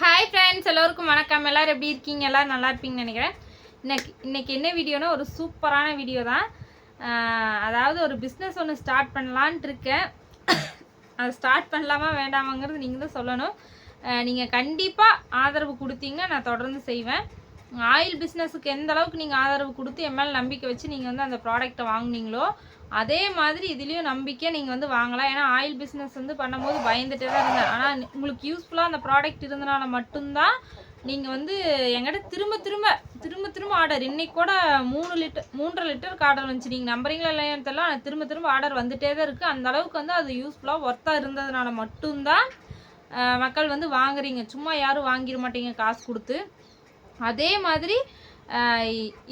Hi friends எல்லோருக்கும் வணக்கம். எல்லோரும் எப்படி இருக்கீங்க? எல்லோரும் நல்லா இருப்பீங்கன்னு நினைக்கிறேன். இன்னைக்கு இன்றைக்கி என்ன வீடியோனா ஒரு சூப்பரான வீடியோ தான். அதாவது ஒரு பிஸ்னஸ் ஒன்று ஸ்டார்ட் பண்ணலான்ட்டு இருக்கேன். அது ஸ்டார்ட் பண்ணலாமா வேண்டாமாங்கிறது நீங்கள் தான் சொல்லணும். நீங்கள் கண்டிப்பாக ஆதரவு கொடுத்தீங்கன்னா நான் தொடர்ந்து செய்வேன். ஆயில் பிஸ்னஸுக்கு எந்த அளவுக்கு நீங்கள் ஆதரவு கொடுத்து என் மேலே நம்பிக்கை வச்சு நீங்கள் வந்து அந்த ப்ராடக்ட்டை வாங்குனீங்களோ அதே மாதிரி இதுலேயும் நம்பிக்கை நீங்கள் வந்து வாங்கலாம். ஏன்னா ஆயில் பிஸ்னஸ் வந்து பண்ணும்போது பயந்துட்டே தான் இருந்தேன். ஆனால் உங்களுக்கு யூஸ்ஃபுல்லாக அந்த ப்ராடக்ட் இருந்தனால மட்டும்தான் நீங்கள் வந்து என்கிட்ட திரும்ப திரும்ப திரும்ப திரும்ப ஆர்டர் இன்னைக்கு கூட மூணு லிட்டர் மூன்றரை லிட்டருக்கு ஆர்டர் வந்துச்சு. நீங்கள் நம்புறீங்களா இல்லையான்னு தெரியல. ஆனால் திரும்ப திரும்ப ஆர்டர் வந்துட்டே தான் இருக்குது அந்த அளவுக்கு வந்து அது யூஸ்ஃபுல்லாக ஒர்த்தாக இருந்ததுனால மட்டும்தான் மக்கள் வந்து வாங்குறீங்க. சும்மா யாரும் வாங்கிட மாட்டீங்க காசு கொடுத்து. அதே மாதிரி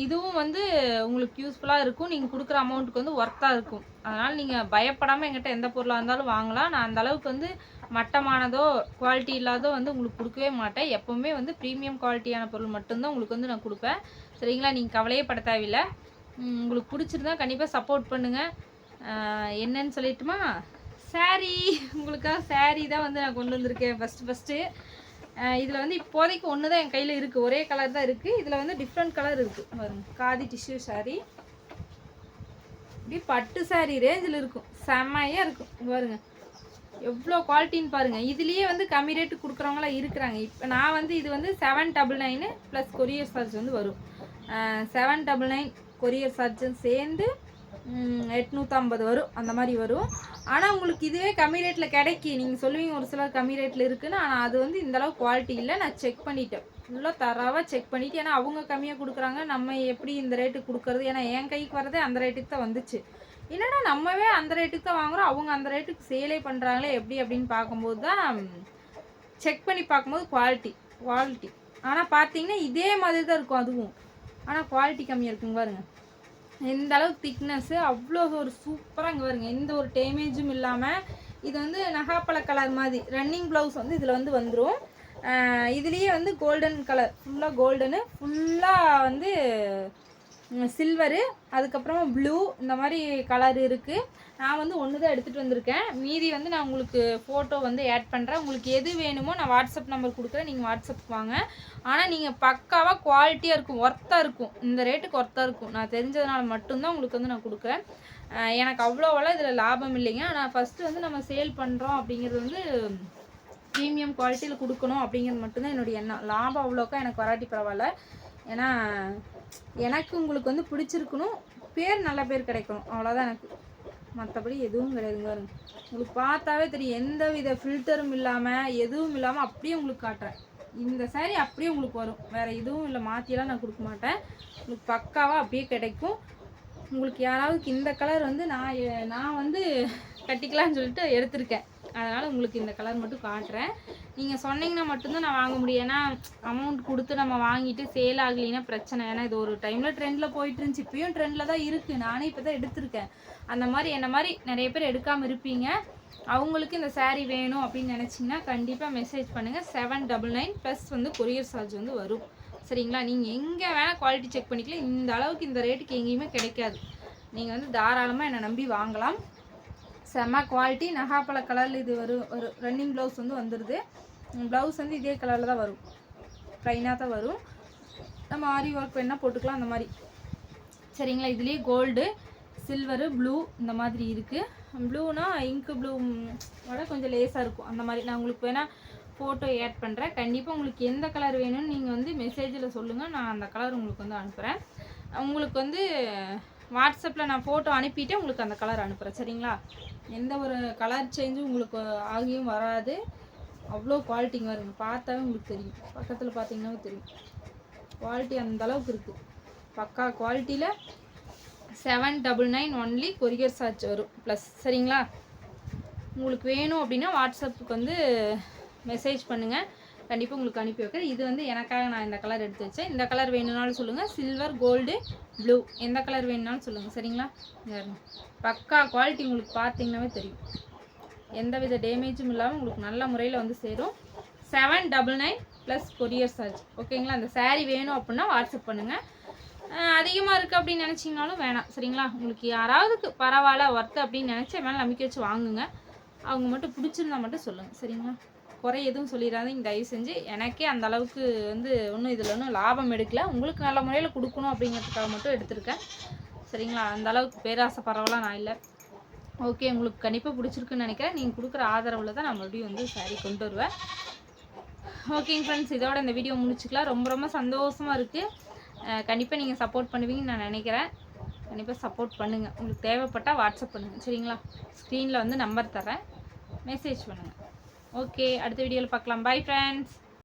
இதுவும் வந்து உங்களுக்கு யூஸ்ஃபுல்லாக இருக்கும். நீங்கள் கொடுக்குற அமௌண்ட்டுக்கு வந்து ஒர்த்தாக இருக்கும். அதனால் நீங்கள் பயப்படாமல் எங்கிட்ட எந்த பொருளாக இருந்தாலும் வாங்கலாம். நான் அந்த அளவுக்கு வந்து மட்டமானதோ குவாலிட்டி இல்லாதோ வந்து உங்களுக்கு கொடுக்கவே மாட்டேன். எப்போவுமே வந்து ப்ரீமியம் குவாலிட்டியான பொருள் மட்டும்தான் உங்களுக்கு வந்து நான் கொடுப்பேன். சரிங்களா? நீங்கள் கவலையே பட தேவையில்லை. உங்களுக்கு பிடிச்சிருந்தா கண்டிப்பாக சப்போர்ட் பண்ணுங்கள் என்னன்னு சொல்லிட்டுமா? saree. உங்களுக்காக saree தான் வந்து நான் கொண்டு வந்திருக்கேன். ஃபஸ்ட்டு ஃபஸ்ட்டு இதில் வந்து இப்போதைக்கு ஒன்று தான் என் கையில் இருக்குது ஒரே கலர் தான் இருக்குது இதில் வந்து டிஃப்ரெண்ட் கலர் இருக்குது பாருங்க. காதி டிஷ்யூ சாரீ இப்படி பட்டு சாரீ ரேஞ்சில் இருக்கும். செம்மையாக இருக்கும். பாருங்கள் பாருங்க. எவ்வளோ குவாலிட்டின்னு பாருங்க. இதுலேயே வந்து கம்மி ரேட்டு கொடுக்குறவங்களாம் இருக்கிறாங்க. இப்போ நான் வந்து இது வந்து seven double nine plus courier charge வந்து வரும். செவன் டபுள் நைன் கொரியர் சார்ஜும் சேர்ந்து எட்நூற்றம்பது வரும். அந்த மாதிரி வரும். ஆனால் உங்களுக்கு இதுவே கம்மி ரேட்டில் கிடைக்கி. நீங்கள் சொல்லுவீங்க ஒரு சிலர் கம்மி ரேட்டில் இருக்குன்னு. ஆனால் அது வந்து இந்த அளவு குவாலிட்டி இல்லை. நான் செக் பண்ணிட்டேன். ஃபுல்லாக தரவாக செக் பண்ணிவிட்டு ஏன்னா அவங்க கம்மியாக கொடுக்குறாங்க. நம்ம எப்படி இந்த ரேட்டுக்கு கொடுக்குறது? ஏன்னா என் கைக்கு வரதே அந்த ரேட்டுக்கு தான் வந்துச்சு. என்னடா நம்மவே அந்த ரேட்டுக்கு தான் வாங்குறோம். அவங்க அந்த ரேட்டுக்கு சேலே பண்ணுறாங்களே எப்படி அப்படின்னு பார்க்கும்போது தான் செக் பண்ணி பார்க்கும்போது குவாலிட்டி குவாலிட்டி ஆனால் பார்த்தீங்கன்னா இதே மாதிரி தான் இருக்கும் அதுவும். ஆனால் குவாலிட்டி கம்மியாக இருக்குங்க பாருங்கள் எந்த அளவுக்கு திக்னஸ்ஸு அவ்வளோ ஒரு சூப்பராக இங்கே வருங்க எந்த ஒரு டேமேஜும் இல்லாமல் இது வந்து நகாப்பழ கலர் மாதிரி ரன்னிங் ப்ளவுஸ் வந்து இதில் வந்து வந்துடும் இதுலேயே வந்து கோல்டன் கலர் ஃபுல்லாக கோல்டனு ஃபுல்லாக வந்து சில்வரு அதுக்கப்புறமா ப்ளூ இந்த மாதிரி கலர் இருக்குது நான் வந்து ஒன்று தான் எடுத்துகிட்டு வந்திருக்கேன். மீதி வந்து நான் உங்களுக்கு ஃபோட்டோ வந்து ஆட் பண்ணுறேன் உங்களுக்கு எது வேணுமோ நான் வாட்ஸ்அப் நம்பர் கொடுக்குறேன். நீங்கள் வாட்ஸ்அப் வாங்க. ஆனால் நீங்கள் பக்காவாக குவாலிட்டியாக இருக்கும் ஒர்த்தாக இருக்கும். இந்த ரேட்டுக்கு ஒர்த்தாக இருக்கும். நான் தெரிஞ்சதுனால மட்டும்தான் உங்களுக்கு வந்து நான் கொடுக்குறேன். எனக்கு அவ்வளோவெல்லாம் இதில் லாபம் இல்லைங்க. ஆனால் ஃபஸ்ட்டு வந்து நம்ம சேல் பண்ணுறோம் அப்படிங்கிறது வந்து ப்ரீமியம் குவாலிட்டியில் கொடுக்கணும் அப்படிங்கிறது மட்டும்தான் என்னுடைய எண்ணம். லாபம் அவ்வளோக்கா எனக்கு வராட்டி பரவாயில்ல. ஏன்னா எனக்கு உங்களுக்கு வந்து பிடிச்சிருக்கணும். பேர் நல்ல பேர் கிடைக்கணும். அவ்வளோதான் எனக்கு. மற்றபடி எதுவும் கிடையாதுங்க உங்களுக்கு பார்த்தாவே தெரியும். எந்த வித ஃபில்டரும் இல்லாமல் எதுவும் இல்லாமல் அப்படியே உங்களுக்கு காட்டுறேன். இந்த சாரீ அப்படியே உங்களுக்கு வரும். வேறு எதுவும் இல்லை. மாற்றியெல்லாம் நான் கொடுக்க மாட்டேன். உங்களுக்கு பக்காவாக அப்படியே கிடைக்கும். உங்களுக்கு யாராவது இந்த கலர் வந்து நான் நான் வந்து கட்டிக்கலாம்னு சொல்லிட்டு எடுத்திருக்கேன். அதனால் உங்களுக்கு இந்த கலர் மட்டும் காட்டுறேன். நீங்கள் சொன்னீங்கன்னா மட்டும்தான் நான் வாங்க முடியும். ஏன்னா அமௌண்ட் கொடுத்து நம்ம வாங்கிட்டு சேல் ஆகலைன்னா பிரச்சனை. ஏன்னா இது ஒரு டைமில் ட்ரெண்டில் போயிட்டு இருந்துச்சு. இப்பயும் ட்ரெண்டில் தான் இருக்குது நானே இப்போ தான் எடுத்திருக்கேன். அந்த மாதிரி என்ன மாதிரி நிறைய பேர் எடுக்காமல் இருப்பீங்க. அவங்களுக்கு இந்த சேரீ வேணும் அப்படின்னு நினச்சிங்கன்னா கண்டிப்பாக மெசேஜ் பண்ணுங்கள் செவன் டபுள் நைன் ப்ளஸ் வந்து கொரியர் சார்ஜ் வந்து வரும். சரிங்களா? நீங்கள் எங்கே வேணால் குவாலிட்டி செக் பண்ணிக்கலாம். இந்த அளவுக்கு இந்த ரேட்டுக்கு எங்கேயுமே கிடைக்காது. நீங்கள் வந்து தாராளமாக என்னை நம்பி வாங்கலாம். செம்ம குவாலிட்டி நகாப்பழ கலரில் இது வரும். ஒரு ரன்னிங் ப்ளவுஸ் வந்து வந்துடுது ப்ளவுஸ் வந்து இதே கலரில் தான் வரும். ப்ளைனாக தான் வரும். நம்ம ஆரி ஒர்க் வேணால் போட்டுக்கலாம். அந்த மாதிரி. சரிங்களா? இதுலேயே கோல்டு சில்வரு ப்ளூ இந்த மாதிரி இருக்குது ப்ளூனா இங்கு ப்ளூ விட கொஞ்சம் லேஸாக இருக்கும். அந்த மாதிரி. நான் உங்களுக்கு வேணால் ஃபோட்டோ ஆட் பண்ணுறேன் கண்டிப்பாக உங்களுக்கு எந்த கலர் வேணும்னு நீங்கள் வந்து மெசேஜில் சொல்லுங்கள் நான் அந்த கலர் உங்களுக்கு வந்து அனுப்புகிறேன் உங்களுக்கு வந்து வாட்ஸ்அப்பில் நான் ஃபோட்டோ அனுப்பிட்டு உங்களுக்கு அந்த கலர் அனுப்புகிறேன் சரிங்களா? எந்த ஒரு கலர் சேஞ்சும் உங்களுக்கு ஆகியும் வராது. அவ்வளோ குவாலிட்டிங்க வருங்க. பார்த்தாவே உங்களுக்கு தெரியும். பக்கத்தில் பார்த்தீங்கன்னா தெரியும். குவாலிட்டி அந்த அளவுக்கு இருக்குது பக்கா குவாலிட்டியில் seven double nine only courier charge வரும். ப்ளஸ் சரிங்களா? உங்களுக்கு வேணும் அப்படின்னா வாட்ஸ்அப்புக்கு வந்து மெசேஜ் பண்ணுங்கள் கண்டிப்பாக உங்களுக்கு அனுப்பி வைக்கிறேன். இது வந்து எனக்காக நான் இந்த கலர் எடுத்து வச்சேன். இந்த கலர் வேணும்னாலும் சொல்லுங்கள் சில்வர் கோல்டு ப்ளூ எந்த கலர் வேணும்னாலும் சொல்லுங்கள் சரிங்களா? பக்கா குவாலிட்டி உங்களுக்கு பார்த்தீங்கன்னாவே தெரியும். எந்த வித டேமேஜும் இல்லாமல் உங்களுக்கு நல்ல முறையில் வந்து சேரும். Seven double nine plus courier charge ஓகேங்களா அந்த சாரீ வேணும் அப்படின்னா வாட்ஸ்அப் பண்ணுங்கள் அதிகமாக இருக்குது அப்படின்னு நினச்சிங்கனாலும் வேணாம். சரிங்களா? உங்களுக்கு யாராவதுக்கு பரவாயில்ல ஒர்த்து அப்படின்னு நினச்சி மேலே நம்பிக்கை வச்சு வாங்குங்க. அவங்க மட்டும் பிடிச்சிருந்தா மட்டும் சொல்லுங்கள் சரிங்களா? குறை எதுவும் சொல்லிடாதீங்க தயவு செஞ்சு. எனக்கே அந்த அளவுக்கு வந்து ஒன்றும் இதில் ஒன்றும் லாபம் எடுக்கல. உங்களுக்கு நல்ல முறையில் கொடுக்கணும் அப்படிங்கிறதுக்காக மட்டும் எடுத்திருக்கேன். சரிங்களா? அந்த அளவுக்கு பேராசை பரவலாம் நான் இல்லை. ஓகே உங்களுக்கு கண்டிப்பாக பிடிச்சிருக்குன்னு நினைக்கிறேன். நீங்கள் கொடுக்குற ஆதரவில் தான் நான் மறுபடியும் வந்து சாரி கொண்டு வருவேன். ஓகேங்க ஃப்ரெண்ட்ஸ் இதோட இந்த வீடியோ முடிச்சுக்கலாம். ரொம்ப ரொம்ப சந்தோஷமாக இருக்குது கண்டிப்பாக நீங்கள் சப்போர்ட் பண்ணுவீங்கன்னு நான் நினைக்கிறேன். கண்டிப்பாக சப்போர்ட் பண்ணுங்கள் உங்களுக்கு தேவைப்பட்டால் வாட்ஸ்அப் பண்ணுங்கள் சரிங்களா? ஸ்க்ரீனில் வந்து நம்பர் தரேன் மெசேஜ் பண்ணுங்கள் ஓகே அடுத்த வீடியோவில் பார்க்கலாம். Bye friends